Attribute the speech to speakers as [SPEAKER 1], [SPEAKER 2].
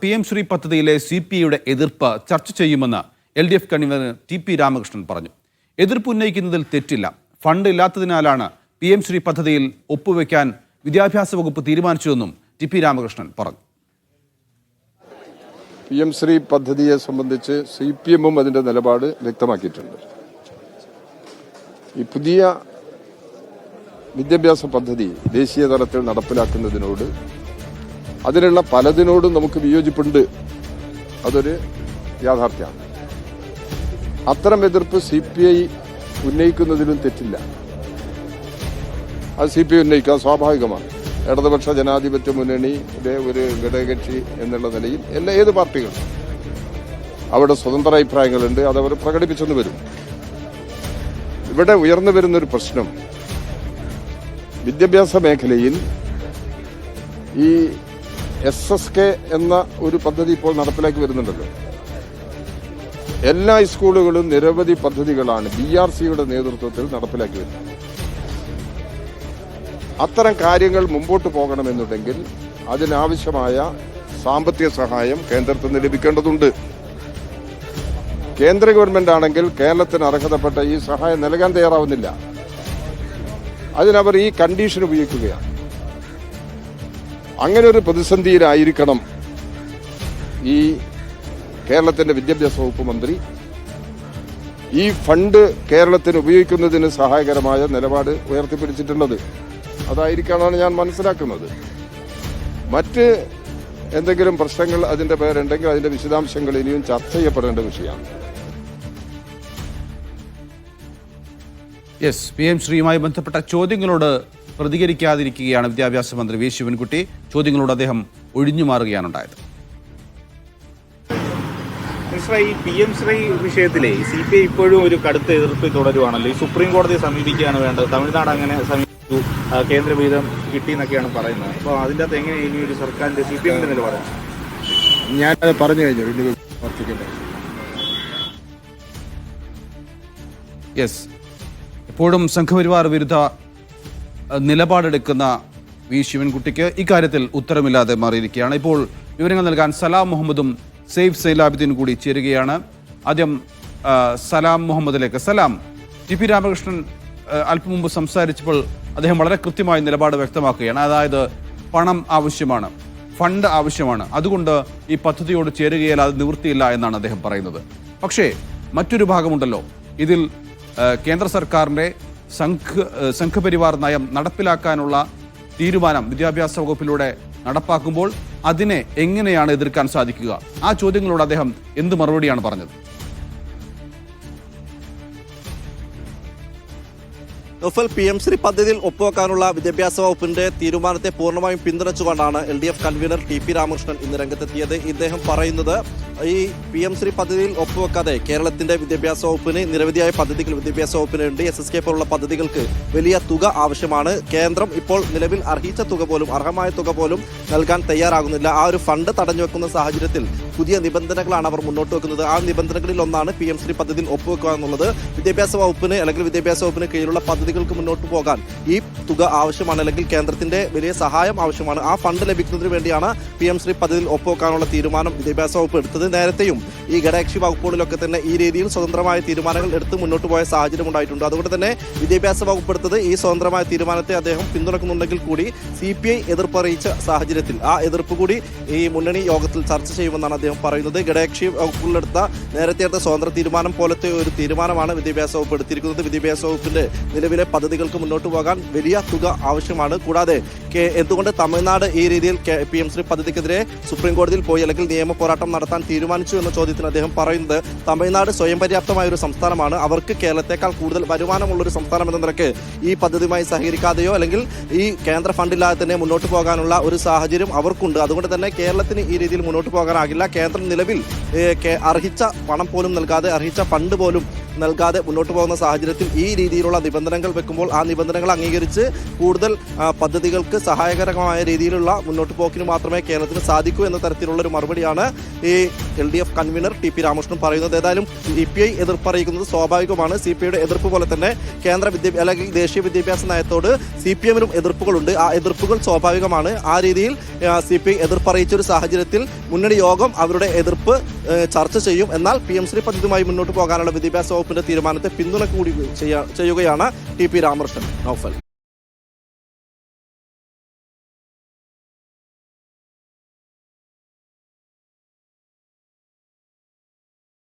[SPEAKER 1] P M Shri പദ്ധതിയിലെ C P ഐയുടെ എതിർപ്പ് ചർച്ച ചെയ്യുമെന്ന് L D F convenor T P Ramakrishnan പറഞ്ഞു. എതിർപ്പ് ഉന്നയിക്കുന്നതിൽ തെറ്റില്ല. ഫണ്ട് ഇല്ലാത്തതിനാലാണ് പി എം ശ്രീ പദ്ധതിയിൽ ഒപ്പുവെക്കാൻ വിദ്യാഭ്യാസ വകുപ്പ് തീരുമാനിച്ചതെന്നും ടി പി രാമകൃഷ്ണൻ പറഞ്ഞു.
[SPEAKER 2] പി എം ശ്രീ പദ്ധതിയെ സംബന്ധിച്ച് സി പി എമ്മും അതിന്റെ നിലപാട് വ്യക്തമാക്കിയിട്ടുണ്ട്. ഈ പുതിയ വിദ്യാഭ്യാസ പദ്ധതി ദേശീയ തലത്തിൽ നടപ്പിലാക്കുന്നതിനോട് അതിനുള്ള പലതിനോടും നമുക്ക് വിയോജിപ്പുണ്ട്. അതൊരു യാഥാർത്ഥ്യമാണ്. അത്തരം എതിർപ്പ് സി പി ഐ ഉന്നയിക്കുന്നതിലും തെറ്റില്ല. അത് സി പി ഐ ഉന്നയിക്കുക സ്വാഭാവികമാണ്. ഇടതുപക്ഷ ജനാധിപത്യ മുന്നണിയുടെ ഒരു ഘടകകക്ഷി എന്നുള്ള നിലയിൽ എല്ലാ ഏത് പാർട്ടികളും അവിടെ സ്വതന്ത്ര അഭിപ്രായങ്ങളുണ്ട് അതവർ പ്രകടിപ്പിച്ചെന്ന് വരും. ഇവിടെ ഉയർന്നു വരുന്നൊരു പ്രശ്നം വിദ്യാഭ്യാസ മേഖലയിൽ ഈ എസ് എസ് കെ എന്ന ഒരു പദ്ധതി ഇപ്പോൾ നടപ്പിലാക്കി വരുന്നുണ്ടല്ലോ. എല്ലാ സ്കൂളുകളും നിരവധി പദ്ധതികളാണ് ബി ആർ സിയുടെ നേതൃത്വത്തിൽ നടപ്പിലാക്കി വരുന്നത്. അത്തരം കാര്യങ്ങൾ മുമ്പോട്ട് പോകണമെന്നുണ്ടെങ്കിൽ അതിനാവശ്യമായ സാമ്പത്തിക സഹായം കേന്ദ്രത്തിൽ നിന്ന് ലഭിക്കേണ്ടതുണ്ട്. കേന്ദ്ര ഗവൺമെന്റ് ആണെങ്കിൽ കേരളത്തിന് അർഹതപ്പെട്ട ഈ സഹായം നൽകാൻ തയ്യാറാവുന്നില്ല. അതിനവർ ഈ കണ്ടീഷൻ ഉപയോഗിക്കുകയാണ്. അങ്ങനെ ഒരു പ്രതിസന്ധിയിലായിരിക്കണം ഈ കേരളത്തിന്റെ വിദ്യാഭ്യാസ വകുപ്പ് മന്ത്രി. ഈ ഫണ്ട് കേരളത്തിന് ഉപയോഗിക്കുന്നതിന് സഹായകരമായ നിലപാട് ഉയർത്തിപ്പിടിച്ചിട്ടുള്ളത് അതായിരിക്കാനാണ് ഞാൻ മനസ്സിലാക്കുന്നത്. മറ്റ് എന്തെങ്കിലും പ്രശ്നങ്ങൾ അതിന്റെ പേരുണ്ടെങ്കിൽ അതിന്റെ വിശദാംശങ്ങൾ ഇനിയും ചർച്ച ചെയ്യപ്പെടേണ്ട വിഷയമാണ്.
[SPEAKER 1] യെസ് പി എം ശ്രീയുമായി ബന്ധപ്പെട്ട ചോദ്യങ്ങളോട് പ്രതികരിക്കാതിരിക്കുകയാണ് വിദ്യാഭ്യാസ മന്ത്രി വി. ശിവൻകുട്ടി. ചോദ്യങ്ങളോട് അദ്ദേഹം ഒഴിഞ്ഞു മാറുകയാണ് ഉണ്ടായത്
[SPEAKER 3] ഈ പി. എം. ശ്രീ വിഷയത്തിലെ സി പി ഐ ഇപ്പോഴും ഒരു കടുത്ത എതിർപ്പ് തുടരുവാണല്ലോ. ഈ സുപ്രീം കോടതിയെ സമീപിക്കുകയാണ് വേണ്ടത്. തമിഴ്നാട് അങ്ങനെ സമീപിച്ചു. ആ, കേന്ദ്ര വീതം കിട്ടി എന്നൊക്കെയാണ് പറയുന്നത്. അപ്പോൾ അതിന്റെ അകത്ത് എങ്ങനെ ഇനി ഒരു സർക്കാരിന്റെ സി പി എമ്മിന്റെ നിലപാട്?
[SPEAKER 2] ഞാനത് പറഞ്ഞു കഴിഞ്ഞു. വർദ്ധിക്കട്ടെ
[SPEAKER 1] യെസ്. എപ്പോഴും സംഘപരിവാർ വിരുദ്ധ നിലപാടെടുക്കുന്ന വി ശിവൻകുട്ടിക്ക് ഇക്കാര്യത്തിൽ ഉത്തരമില്ലാതെ മാറിയിരിക്കുകയാണ്. ഇപ്പോൾ വിവരങ്ങൾ നൽകാൻ സലാം മുഹമ്മദും സെയ്ഫ് സൈലാബിദ്ദീൻ കൂടി ചേരുകയാണ്. ആദ്യം സലാം മുഹമ്മദിലേക്ക്. സലാം ടി പി രാമകൃഷ്ണൻ അല്പം മുമ്പ് സംസാരിച്ചപ്പോൾ അദ്ദേഹം വളരെ കൃത്യമായ നിലപാട് വ്യക്തമാക്കുകയാണ്. അതായത് പണം ആവശ്യമാണ് ഫണ്ട് ആവശ്യമാണ്. അതുകൊണ്ട് ഈ പദ്ധതിയോട് ചേരുകയാൽ അത് നിവൃത്തിയില്ല എന്നാണ് അദ്ദേഹം പറയുന്നത്. പക്ഷേ മറ്റൊരു ഭാഗമുണ്ടല്ലോ. ഇതിൽ കേന്ദ്ര സർക്കാരിന്റെ സംഘ സംഘപരിവാർ നയം നടപ്പിലാക്കാനുള്ള തീരുമാനം വിദ്യാഭ്യാസ വകുപ്പിലൂടെ നടപ്പാക്കുമ്പോൾ അതിനെ എങ്ങനെയാണ് എതിർക്കാൻ സാധിക്കുക? ആ ചോദ്യങ്ങളോട് അദ്ദേഹം എന്ത് മറുപടിയാണ് പറഞ്ഞത്?
[SPEAKER 4] നൊഫൽ പി എം ശ്രീ പദ്ധതിയിൽ ഒപ്പുവെക്കാനുള്ള വിദ്യാഭ്യാസ വകുപ്പിന്റെ തീരുമാനത്തെ പൂർണമായും പിന്തുണച്ചുകൊണ്ടാണ് L D F convenor T P Ramakrishnan ഇന്ന് രംഗത്തെത്തിയത്. ഇദ്ദേഹം പറയുന്നത് ഈ പി എം ശ്രീ പദ്ധതിയിൽ ഒപ്പുവെക്കാതെ കേരളത്തിന്റെ വിദ്യാഭ്യാസ വകുപ്പിന് നിരവധിയായ പദ്ധതികൾ വിദ്യാഭ്യാസ വകുപ്പിനുണ്ട്. എസ് എസ് കെ പോലുള്ള പദ്ധതികൾക്ക് വലിയ തുക ആവശ്യമാണ്. കേന്ദ്രം ഇപ്പോൾ നിലവിൽ അർഹിച്ച തുക പോലും അർഹമായ തുക പോലും നൽകാൻ തയ്യാറാകുന്നില്ല. ആ ഒരു ഫണ്ട് തടഞ്ഞു വെക്കുന്ന സാഹചര്യത്തിൽ പുതിയ നിബന്ധനകളാണ് അവർ മുന്നോട്ട് വെക്കുന്നത്. ആ നിബന്ധനകളിൽ ഒന്നാണ് പി എം ശ്രീ പദ്ധതിയിൽ ഒപ്പുവെക്കുക എന്നുള്ളത്. വിദ്യാഭ്യാസ വകുപ്പിന് അല്ലെങ്കിൽ വിദ്യാഭ്യാസ വകുപ്പിന് കീഴിലുള്ള പദ്ധതികൾക്ക് മുന്നോട്ട് പോകാൻ ഈ തുക ആവശ്യമാണ് അല്ലെങ്കിൽ കേന്ദ്രത്തിന്റെ വലിയ സഹായം ആവശ്യമാണ്. ആ ഫണ്ട് ലഭിക്കുന്നതിന് വേണ്ടിയാണ് പി എം ശ്രീ പദ്ധതിയിൽ ഒപ്പുവെക്കാനുള്ള തീരുമാനം വിദ്യാഭ്യാസ വകുപ്പ് എടുത്തത്. നേരത്തെയും ഈ ഘടകക്ഷി വകുപ്പുകളിലൊക്കെ തന്നെ ഈ രീതിയിൽ സ്വതന്ത്രമായ തീരുമാനങ്ങൾ എടുത്ത് മുന്നോട്ട് പോയ സാഹചര്യം ഉണ്ടായിട്ടുണ്ട്. അതുകൊണ്ട് തന്നെ വിദ്യാഭ്യാസ വകുപ്പ് എടുത്തത് ഈ സ്വതന്ത്രമായ തീരുമാനത്തെ അദ്ദേഹം പിന്തുണക്കുന്നുണ്ടെങ്കിൽ കൂടി സി പി ഐ എതിർപ്പ് അറിയിച്ച സാഹചര്യത്തിൽ ആ എതിർപ്പ് കൂടി ഈ മുന്നണി യോഗത്തിൽ ചർച്ച ചെയ്യുമെന്നാണ് അദ്ദേഹം പറയുന്നത്. ഘടകക്ഷി വകുപ്പുകളെടുത്ത നേരത്തെ എടുത്ത സ്വതന്ത്ര തീരുമാനം പോലത്തെ ഒരു തീരുമാനമാണ് വിദ്യാഭ്യാസ വകുപ്പ് എടുത്തിരിക്കുന്നത്. വിദ്യാഭ്യാസ വകുപ്പിന്റെ നിലവിലെ പദ്ധതികൾക്ക് മുന്നോട്ട് പോകാൻ വലിയ തുക ആവശ്യമാണ്. കൂടാതെ എന്തുകൊണ്ട് തമിഴ്നാട് ഈ രീതിയിൽ പി എം ശ്രീ പദ്ധതിക്കെതിരെ സുപ്രീം കോടതിയിൽ പോയി അല്ലെങ്കിൽ നിയമ പോരാട്ടം നടത്താൻ തീരുമാനിച്ചു എന്ന ചോദ്യത്തിന് അദ്ദേഹം പറയുന്നത് തമിഴ്നാട് സ്വയം പര്യാപ്തമായ ഒരു സംസ്ഥാനമാണ്. അവർക്ക് കേരളത്തെക്കാൾ കൂടുതൽ വരുമാനമുള്ള ഒരു സംസ്ഥാനം എന്ന നിലയ്ക്ക് ഈ പദ്ധതിയുമായി സഹകരിക്കാതെയോ അല്ലെങ്കിൽ ഈ കേന്ദ്ര ഫണ്ടില്ലാതെ തന്നെ മുന്നോട്ട് പോകാനുള്ള ഒരു സാഹചര്യം അവർക്കുണ്ട്. അതുകൊണ്ട് തന്നെ കേരളത്തിന് ഈ രീതിയിൽ മുന്നോട്ട് പോകാനാകില്ല. കേന്ദ്രം നിലവിൽ അർഹിച്ച പണം പോലും നൽകാതെ അർഹിച്ച ഫണ്ട് പോലും നൽകാതെ മുന്നോട്ട് പോകുന്ന സാഹചര്യത്തിൽ ഈ രീതിയിലുള്ള നിബന്ധനകൾ വെക്കുമ്പോൾ ആ നിബന്ധനകൾ അംഗീകരിച്ച് കൂടുതൽ പദ്ധതികൾക്ക് സഹായകരമായ രീതിയിലുള്ള മുന്നോട്ട് പോക്കിന് മാത്രമേ കേരളത്തിന് സാധിക്കൂ എന്ന തരത്തിലുള്ള ഒരു മറുപടിയാണ് ഈ L D F convenor T P Ramakrishnan പറയുന്നത്. ഏതായാലും സി പി ഐ എതിർപ്പറിയിക്കുന്നത് സ്വാഭാവികമാണ്. സി പി ഐയുടെ എതിർപ്പ് പോലെ തന്നെ കേന്ദ്ര വിദ്യാഭ്യാസ അല്ലെങ്കിൽ ദേശീയ വിദ്യാഭ്യാസ നയത്തോട് സി പി എമ്മിനും എതിർപ്പുകളുണ്ട്. ആ എതിർപ്പുകൾ സ്വാഭാവികമാണ്. ആ രീതിയിൽ സി പി ഐ എതിർപ്പറിയിച്ച ഒരു സാഹചര്യത്തിൽ മുന്നണി യോഗം അവരുടെ എതിർപ്പ് ചർച്ച ചെയ്യും. എന്നാൽ പി എം ശ്രീ പദ്ധതിയുമായി മുന്നോട്ട് പോകാനുള്ള വിദ്യാഭ്യാസ വകുപ്പിന്റെ തീരുമാനത്തെ പിന്തുണ കൂടി ചെയ്യാ- ചെയ്യുകയാണ് ടി പി രാമകൃഷ്ണൻ.